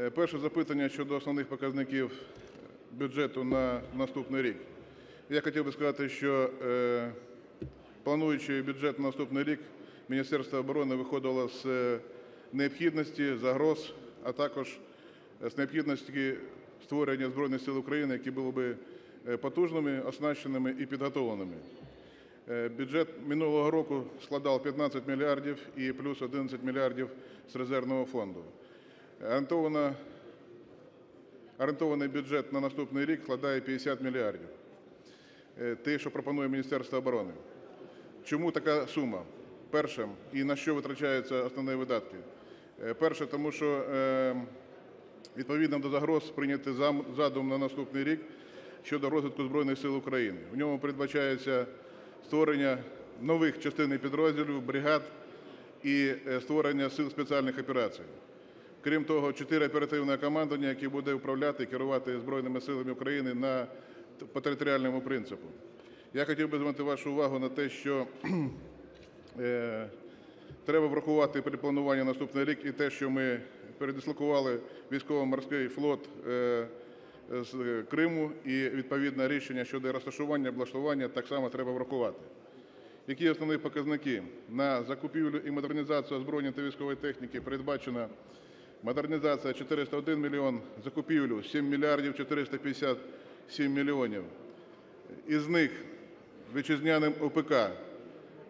Е, Перше запитання щодо основних показників бюджету на наступний рік. Я хотів би сказати, що е, плануючи бюджет на наступний рік, Міністерство оборони виходило з е, необхідності, загроз, а також з необхідності створення Збройних сил України, які були е, потужними, оснащеними і підготовленими. Бюджет минулого року складав 15 мільярдів і плюс 11 мільярдів з резервного фонду. Орієнтований бюджет на наступний рік складає 50 мільярдів. Е, Те, що пропонує Міністерство оборони. Чому така сума? Перше, і на що витрачаються основні видатки? Е, Перше, тому що е, відповідно до загроз прийнятий зам- задум на наступний рік щодо розвитку Збройних сил України. В ньому передбачається створення нових частин підрозділів, бригад і створення сил спеціальних операцій. Крім того, чотири оперативне командування, яке буде управляти і керувати Збройними силами України по територіальному принципу. Я хотів би звернути вашу увагу на те, що е, треба врахувати при плануванні на наступний рік і те, що ми передислокували військово-морський флот е, з Криму, і відповідне рішення щодо розташування, облаштування так само треба врахувати. Які основні показники? На закупівлю і модернізацію озброєння та військової техніки передбачено модернізація 401 мільйон, закупівлю 7 мільярдів 457 мільйонів. Із них вітчизняним ОПК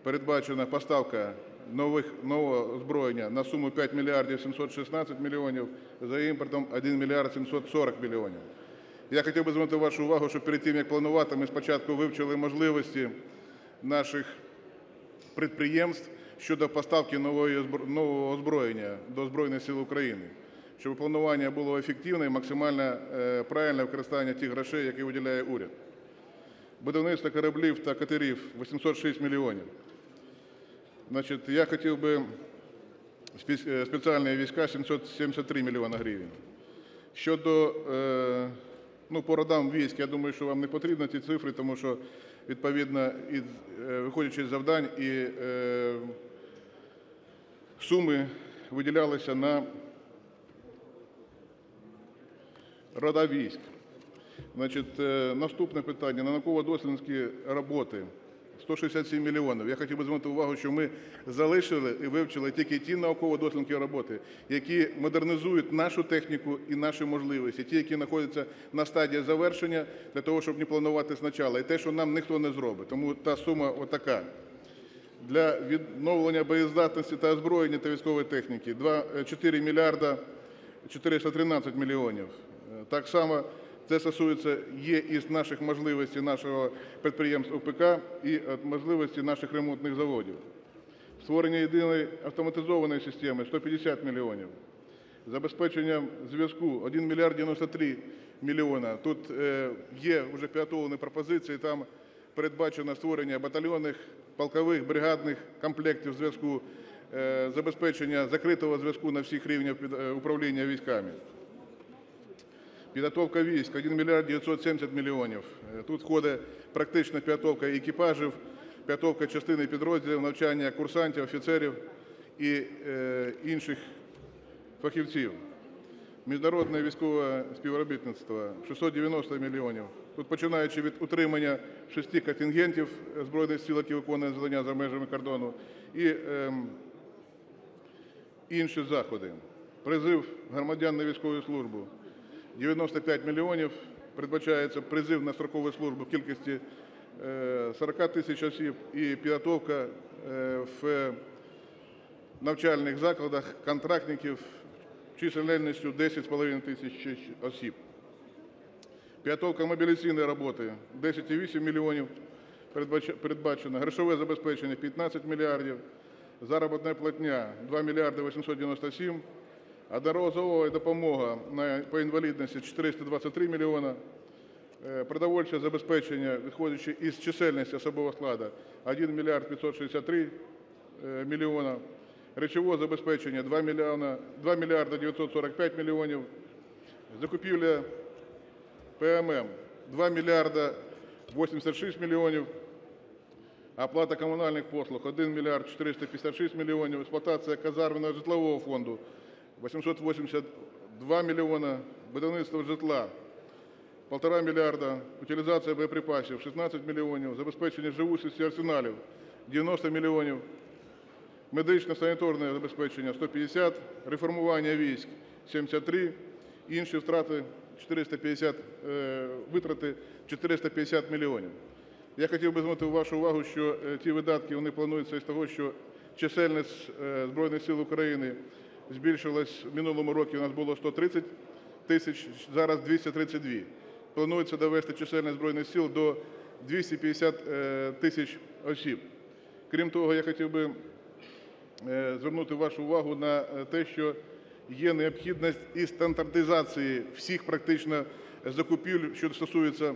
передбачена поставка нових, нового озброєння на суму 5 мільярдів 716 мільйонів, за імпортом 1 мільярд 740 мільйонів. Я хотів би звернути вашу увагу, що перед тим, як планувати, ми спочатку вивчили можливості наших підприємств щодо поставки нового озброєння до Збройних сил України, щоб планування було ефективне і максимально е, правильне використання тих грошей, які виділяє уряд. Будівництво кораблів та катерів 806 мільйонів. Значить, я хотів би е, спеціальні війська 773 мільйона гривень. Щодо е, ну, по родам військ, я думаю, що вам не потрібні ці цифри, тому що відповідно, і, е, виходячи з завдань, і е, суми виділялися на рода військ. Значить, е, наступне питання. На науково-дослідницькі роботи 167 мільйонів. Я хотів би звернути увагу, що ми залишили і вивчили тільки ті науково-дослідницькі роботи, які модернізують нашу техніку і наші можливості, ті, які знаходяться на стадії завершення, для того, щоб не планувати спочатку, і те, що нам ніхто не зробить. Тому та сума отака. Для відновлення боєздатності та озброєння та військової техніки 2, е, 4 мільярда 413 мільйонів. Е, Так само це стосується є із наших можливостей нашого підприємства ОПК і е, можливості наших ремонтних заводів. Створення єдиної автоматизованої системи 150 мільйонів. Забезпечення зв'язку 1 мільярд 93 мільйона. Тут е, є вже підготовлені пропозиції, там передбачено створення батальйонних, полкових, бригадних комплектів зв'язку, е, забезпечення закритого зв'язку на всіх рівнях управління військами. Підготовка військ 1 мільярд 970 мільйонів. Е, Тут входить практично підготовка екіпажів, підготовка частини підрозділів, навчання курсантів, офіцерів і е, інших фахівців. Міжнародне військове співробітництво 690 мільйонів. Тут починаючи від утримання шести контингентів Збройних сил, які виконують завдання за межами кордону, і ем, інші заходи. Призив громадян на військову службу 95 мільйонів. Передбачається призив на строкову службу в кількості е, 40 тисяч осіб і підготовка е, в навчальних закладах контрактників чисельністю 10,5 тисяч осіб. Підготовка мобілізаційної роботи 10,8 мільйонів передбач- передбачено. Грошове забезпечення 15 мільярдів. Заробітна платня 2 мільярди 897. Одноразова допомога по інвалідності 423 мільйона. Е, Продовольче забезпечення, виходячи із чисельності особового складу, 1 мільярд 563 е, мільйона. Речового забезпечення 2 мільйона, 2 мільярди 945 мільйонів. Закупівля ПММ 2 мільярда 86 мільйонів. Оплата комунальних послуг 1 мільярд 456 мільйонів. Експлуатація казарменного житлового фонду 882 мільйона, будівництво житла – 1,5 мільярда, утилізація боєприпасів – 16 мільйонів, забезпечення живучості арсеналів – 90 мільйонів, медично-санітарне забезпечення – 150, реформування військ – 73, інші втрати – 450, е, витрати – 450 мільйонів. Я хотів би звернути вашу увагу, що ці видатки вони плануються із того, що чисельність Збройних сил України збільшилась в минулому році. У нас було 130 тисяч, зараз 232. Планується довести чисельність Збройних сил до 250 е, тисяч осіб. Крім того, я хотів би е, звернути вашу увагу на е, те, що є необхідність і стандартизації всіх практично закупівель, що стосується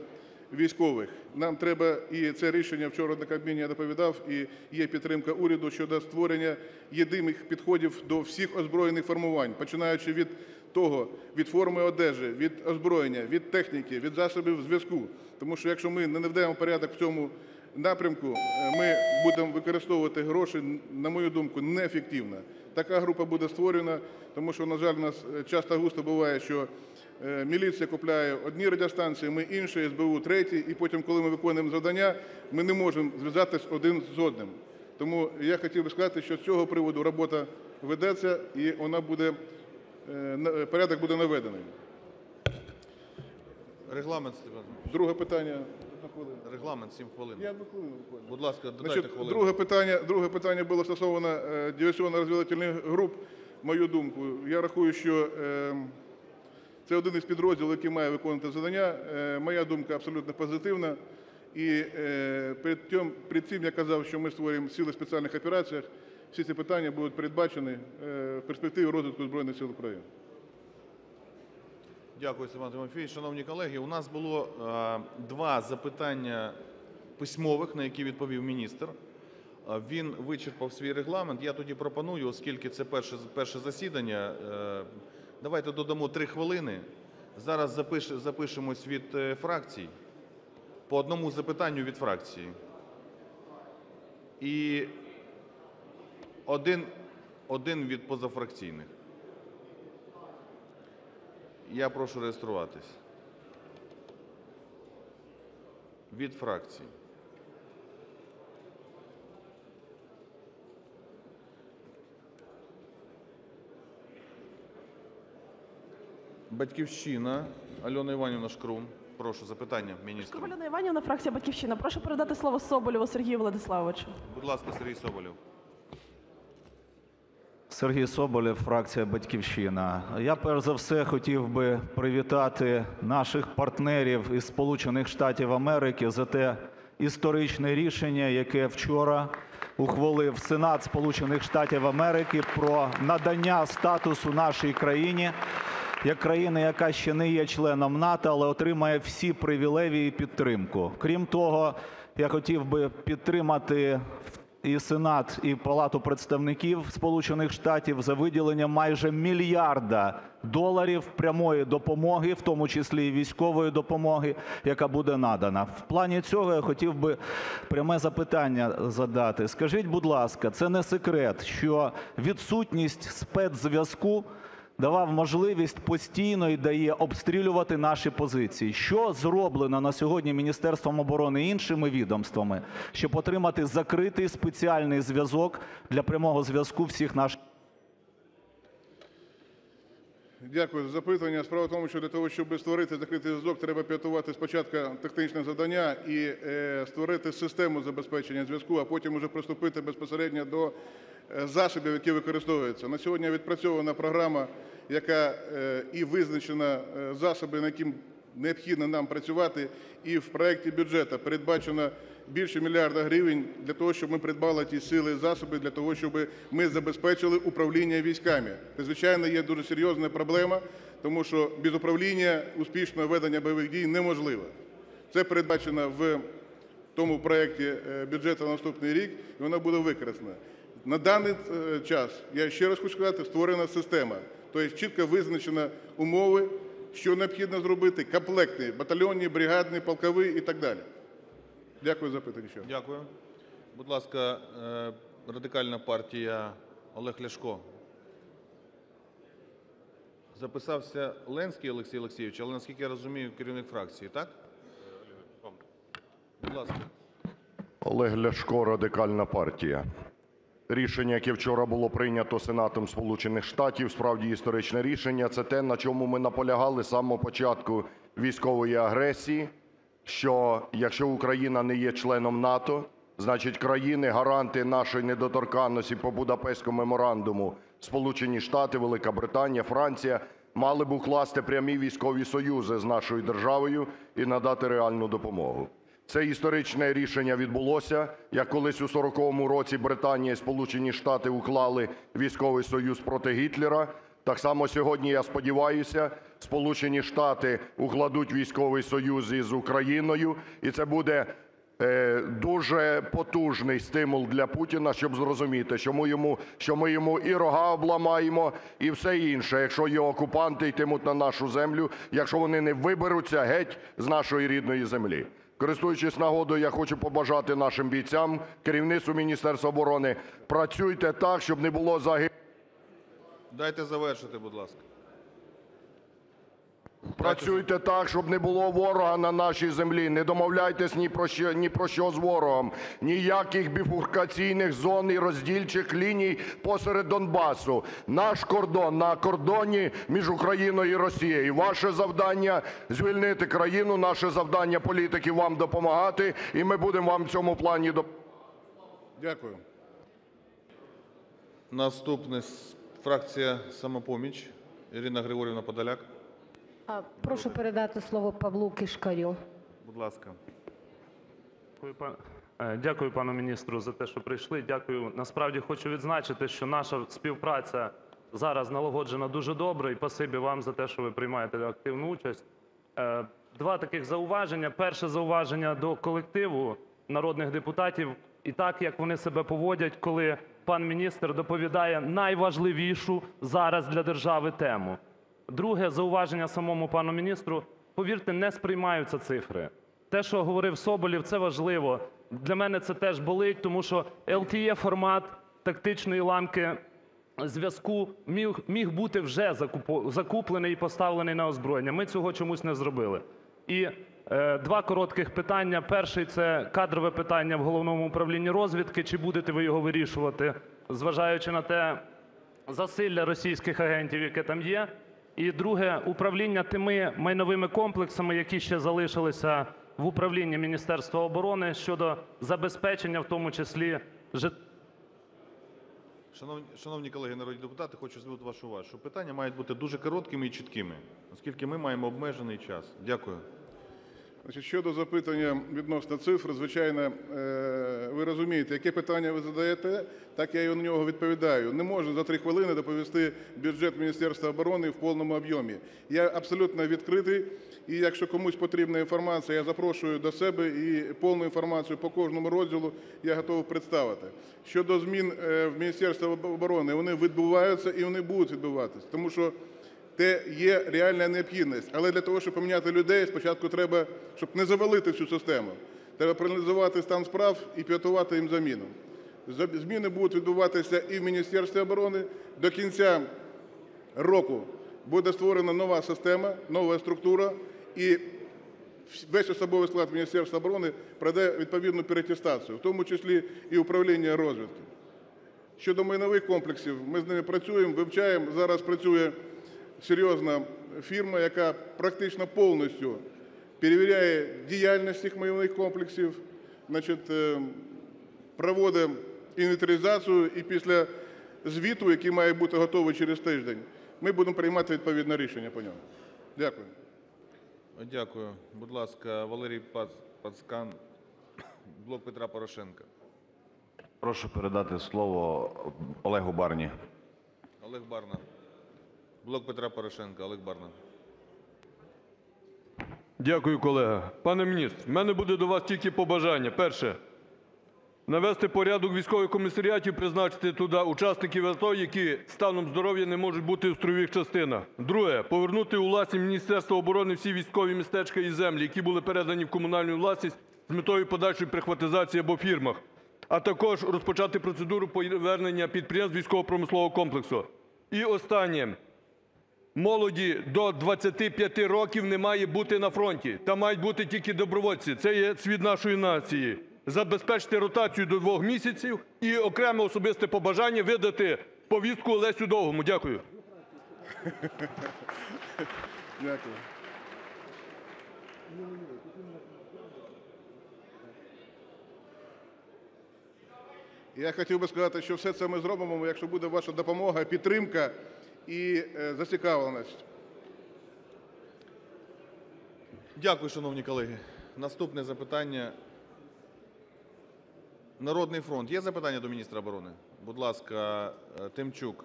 військових. Нам треба, і це рішення вчора на Кабміні я доповідав, і є підтримка уряду щодо створення єдиних підходів до всіх озброєних формувань, починаючи від того, від форми одежі, від озброєння, від техніки, від засобів зв'язку. Тому що якщо ми не наведемо порядок в цьому напрямку, е, ми будемо використовувати гроші, на мою думку, неефективно. Така група буде створена, тому що, на жаль, у нас е, часто густо буває, що міліція купляє одні радіостанції, ми інші, СБУ треті, і потім, коли ми виконуємо завдання, ми не можемо зв'язатись один з одним. Тому я хотів би сказати, що з цього приводу робота ведеться і вона буде, е, порядок буде наведений. Регламент, Степан. Друге питання. Регламент 7 хвилин. Я одну хвилину буквально. Будь ласка, додайте Значить, хвилину. друге питання, друге питання було стосовно е, диверсійно-розвідувальних груп. Мою думку, я рахую, що е, це один із підрозділів, який має виконувати завдання. Е, моя думка абсолютно позитивна. І е, перед, цим я казав, що ми створюємо сили спеціальних операціях. Всі ці питання будуть передбачені е, в перспективі розвитку Збройних сил України. Дякую, Степан Тимофійович. Шановні колеги, у нас було два запитання письмових, на які відповів міністр. Він вичерпав свій регламент. Я тоді пропоную, оскільки це перше, засідання, давайте додамо три хвилини. Зараз запиш, запишемось від е, фракцій по одному запитанню від фракції. І один, один від позафракційних. Я прошу реєструватись. Від фракцій. Батьківщина. Альона Іванівна Шкрум. Прошу, запитання міністру. Коваляна Іванівна, фракція «Батьківщина». Прошу передати слово Соболєву Сергію Владиславовичу. Будь ласка, Сергій Соболєв. Сергій Соболєв, фракція Батьківщина. Я перш за все хотів би привітати наших партнерів із Сполучених Штатів Америки за те історичне рішення, яке вчора ухвалив Сенат Сполучених Штатів Америки про надання статусу нашій країні як країни, яка ще не є членом НАТО, але отримає всі привілеї і підтримку. Крім того, я хотів би підтримати і Сенат, і Палату представників Сполучених Штатів за виділення майже мільярда доларів прямої допомоги, в тому числі і військової допомоги, яка буде надана. В плані цього я хотів би пряме запитання задати. Скажіть, будь ласка, це не секрет, що відсутність спецзв'язку давав можливість постійно і дає обстрілювати наші позиції. Що зроблено на сьогодні Міністерством оборони і іншими відомствами, щоб отримати закритий спеціальний зв'язок для прямого зв'язку всіх наших Дякую за запитання. Справа в тому, що для того, щоб створити закритий зв'язок, треба підготувати спочатку технічне завдання і е, створити систему забезпечення зв'язку, а потім уже приступити безпосередньо до засобів, які використовуються. На сьогодні відпрацьована програма, яка е, і визначена е, засоби, на яким необхідно нам працювати, і в проекті бюджету передбачено більше мільярда гривень для того, щоб ми придбали ті сили і засоби для того, щоб ми забезпечили управління військами. Звичайно, є дуже серйозна проблема, тому що без управління успішного ведення бойових дій неможливо. Це передбачено в тому проєкті е, бюджету на наступний рік, і воно буде використано. На даний е, час, я ще раз хочу сказати, створена система, тобто чітко визначено умови, що необхідно зробити, комплектний, батальйонний, бригадний, полковий і так далі. Дякую за запитання. ще. Дякую. Будь ласка, е, Радикальна партія Олег Ляшко. Записався Ленський Олексій Олексійович, але, наскільки я розумію, керівник фракції, так? Будь ласка. Олег Ляшко, Радикальна партія. Рішення, яке вчора було прийнято Сенатом Сполучених Штатів, справді історичне рішення. Це те, на чому ми наполягали з самого початку військової агресії, що якщо Україна не є членом НАТО, значить країни-гаранти нашої недоторканності по Будапештському меморандуму Сполучені Штати, Велика Британія, Франція мали б укласти прямі військові союзи з нашою державою і надати реальну допомогу. Це історичне рішення відбулося, як колись у 40-му році Британія і Сполучені Штати уклали військовий союз проти Гітлера. Так само сьогодні, я сподіваюся, Сполучені Штати укладуть військовий союз із Україною, і це буде е, дуже потужний стимул для Путіна, щоб зрозуміти, що ми йому, і рога обламаємо, і все інше, якщо є окупанти йтимуть на нашу землю, якщо вони не виберуться геть з нашої рідної землі. Користуючись нагодою, я хочу побажати нашим бійцям, керівництву Міністерства оборони, працюйте так, щоб не було загибелі. Дайте завершити, будь ласка. Працюйте так, щоб не було ворога на нашій землі. Не домовляйтесь ні про що, ні про що з ворогом. Ніяких біфуркаційних зон і роздільчих ліній посеред Донбасу. Наш кордон на кордоні між Україною і Росією. Ваше завдання звільнити країну. Наше завдання політиків вам допомагати, і ми будемо вам в цьому плані допомагати. Дякую. Наступне фракція «Самопоміч». Ірина Григорівна Подоляк. А, Прошу передати слово Павлу Кишкарю. Будь ласка. Дякую, е, Дякую пану міністру за те, що прийшли. Дякую. Насправді хочу відзначити, що наша співпраця зараз налагоджена дуже добре, і спасибі вам за те, що ви приймаєте активну участь. Е, Два таких зауваження. Перше зауваження до колективу народних депутатів і так, як вони себе поводять, коли пан міністр доповідає найважливішу зараз для держави тему. Друге зауваження самому пану міністру. Повірте, не сприймаються цифри. Те, що говорив Соболєв, це важливо. Для мене це теж болить, тому що LTE формат тактичної ланки зв'язку міг, міг бути вже закуплений і поставлений на озброєння. Ми цього чомусь не зробили. І е, два коротких питання. Перший це кадрове питання в головному управлінні розвідки. Чи будете ви його вирішувати, зважаючи на те засилля російських агентів, яке там є? І друге управління тими майновими комплексами, які ще залишилися в управлінні Міністерства оборони щодо забезпечення, в тому числі жит... Шановні, колеги народні депутати, хочу звернути вашу увагу, що питання мають бути дуже короткими і чіткими, оскільки ми маємо обмежений час. Дякую. Щодо запитання відносно цифр, звичайно, е, ви розумієте, яке питання ви задаєте, так я і на нього відповідаю. Не можна за три хвилини доповісти бюджет Міністерства оборони в повному об'ємі. Я абсолютно відкритий, і якщо комусь потрібна інформація, я запрошую до себе і повну інформацію по кожному розділу я готовий представити. Щодо змін е, в Міністерстві оборони, вони відбуваються і вони будуть відбуватися, тому що те є реальна необхідність. Але для того, щоб поміняти людей, спочатку треба, щоб не завалити всю систему. Треба проаналізувати стан справ і підготувати їм заміну. Зміни будуть відбуватися і в Міністерстві оборони. До кінця року буде створена нова система, нова структура, і весь особовий склад Міністерства оборони пройде відповідну перетестацію, в тому числі і управління розвідки. Щодо майнових комплексів, ми з ними працюємо, вивчаємо. Зараз працює серйозна фірма, яка практично повністю перевіряє діяльність цих майнових комплексів, значить, е, проводить інвентаризацію і після звіту, який має бути готовий через тиждень, ми будемо приймати відповідне рішення по ньому. Дякую. Дякую. Будь ласка, Валерій Пац- Пацкан, блок Петра Порошенка. Прошу передати слово Олегу Барні. Олег Барна. Блок Петра Порошенка. Олег Барна. Дякую, колега. Пане міністр, в мене буде до вас тільки побажання. Перше. Навести порядок військових комісаріатів, призначити туди учасників АТО, які станом здоров'я не можуть бути в строєвих частинах. Друге. Повернути у власність Міністерства оборони всі військові містечка і землі, які були передані в комунальну власність з метою подальшої прихватизації або фірмах. А також розпочати процедуру повернення підприємств військово-промислового комплексу. І останнє. Молоді до 25 років не має бути на фронті. Там мають бути тільки добровольці. Це є світ нашої нації. Забезпечити ротацію до двох місяців і окреме особисте побажання видати повістку Олесю Довгому. Дякую. Дякую. Я хотів би сказати, що все це ми зробимо, якщо буде ваша допомога, підтримка і е, зацікавленість. Дякую, шановні колеги. Наступне запитання. Народний фронт. Є запитання до міністра оборони? Будь ласка, е, Тимчук.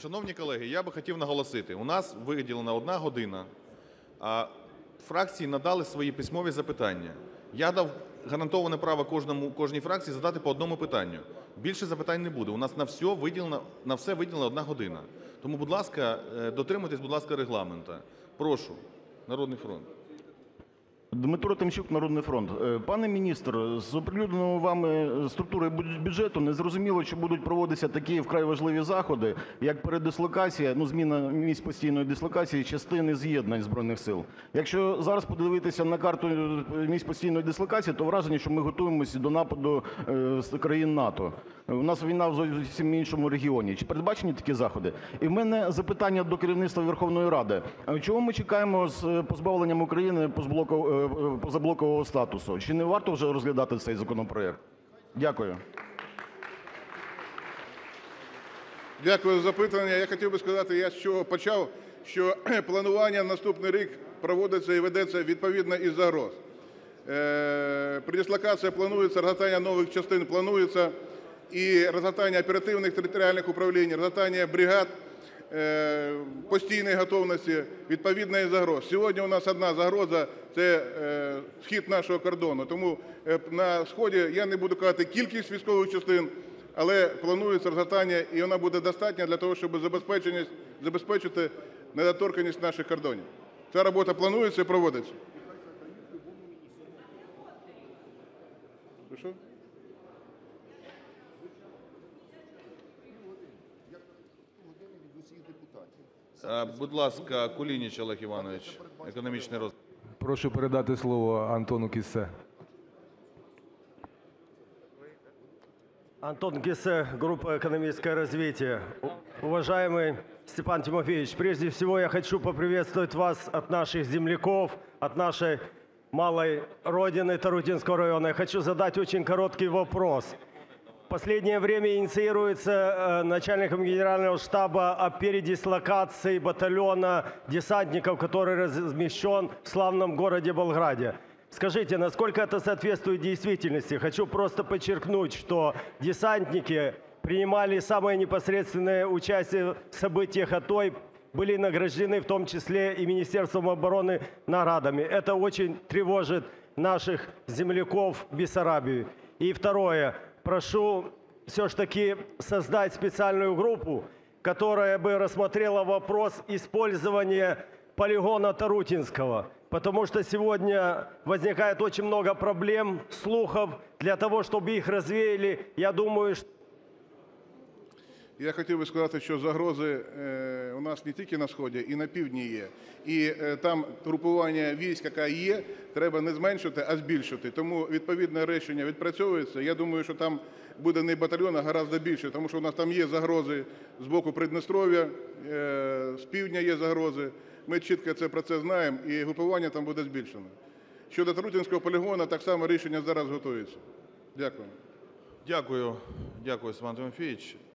Шановні колеги, я би хотів наголосити, у нас виділена одна година, а фракції надали свої письмові запитання. Я дав гарантоване право кожному, кожній фракції задати по одному питанню. Більше запитань не буде. У нас на все виділено на все виділена одна година. Тому, будь ласка, е, дотримуйтесь, будь ласка, регламенту. Прошу, Народний фронт. Дмитро Тимчук, Народний фронт. Е, Пане міністр, з оприлюдненої вами структури бюдж- бюджету незрозуміло, чи будуть проводитися такі вкрай важливі заходи, як передислокація, ну, зміна місць постійної дислокації частини з'єднань Збройних Сил. Якщо зараз подивитися на карту е, місць постійної дислокації, то враження, що ми готуємося до нападу е, з країн НАТО. У нас війна в зовсім іншому регіоні. Чи передбачені такі заходи? І в мене запитання до керівництва Верховної Ради. Чого ми чекаємо з е, позбавленням України позблоку- е, е, позаблокового статусу? Чи не варто вже розглядати цей законопроект? Дякую. Дякую за запитання. Я хотів би сказати, я з чого почав, що планування на наступний рік проводиться і ведеться відповідно із загроз. Е, Передислокація планується, розгортання нових частин планується, і розгортання оперативних територіальних управлінь, розгортання бригад е, постійної готовності відповідної загрози. Сьогодні у нас одна загроза – це е, схід нашого кордону. Тому е, на сході я не буду казати кількість військових частин, але планується розгортання, і вона буде достатня для того, щоб забезпечити недоторканність наших кордонів. Ця робота планується і проводиться. Е, Будь ласка, Кулініч Олег Іванович, економічний розвиток. Прошу передати слово Антону Кіссе. Антон Гессе, группа «Экономическое развитие». У- Уважаемый Степан Тимофеевич, прежде всего я хочу поприветствовать вас от наших земляков, от нашей малой родины Тарутинского района. Я хочу задать очень короткий вопрос. Последнее время инициируется э, начальником генерального штаба о передислокации батальона десантников, который размещен в славном городе Болграде. Скажите, насколько это соответствует действительности? Хочу просто подчеркнуть, что десантники принимали самое непосредственное участие в событиях АТО и были награждены в том числе и Министерством обороны наградами. Это очень тревожит наших земляков в Бессарабии. И второе. Прошу все ж таки создать специальную группу, которая бы рассмотрела вопрос использования полигона Тарутинского. Потому что сегодня возникает очень много проблем, слухов. Для того, чтобы их развеяли, я думаю, что Я хотів би сказати, що загрози е, у нас не тільки на сході, і на півдні є. І е, там групування військ, яка є, треба не зменшити, а збільшити. Тому відповідне рішення відпрацьовується. Я думаю, що там буде не батальйон, а гораздо більше, тому що у нас там є загрози з боку Придністров'я, е, з півдня є загрози. Ми чітко це про це знаємо, і групування там буде збільшено. Щодо Тарутинського полігону, так само рішення зараз готується. Дякую. Дякую, дякую, Степан Тимофійович.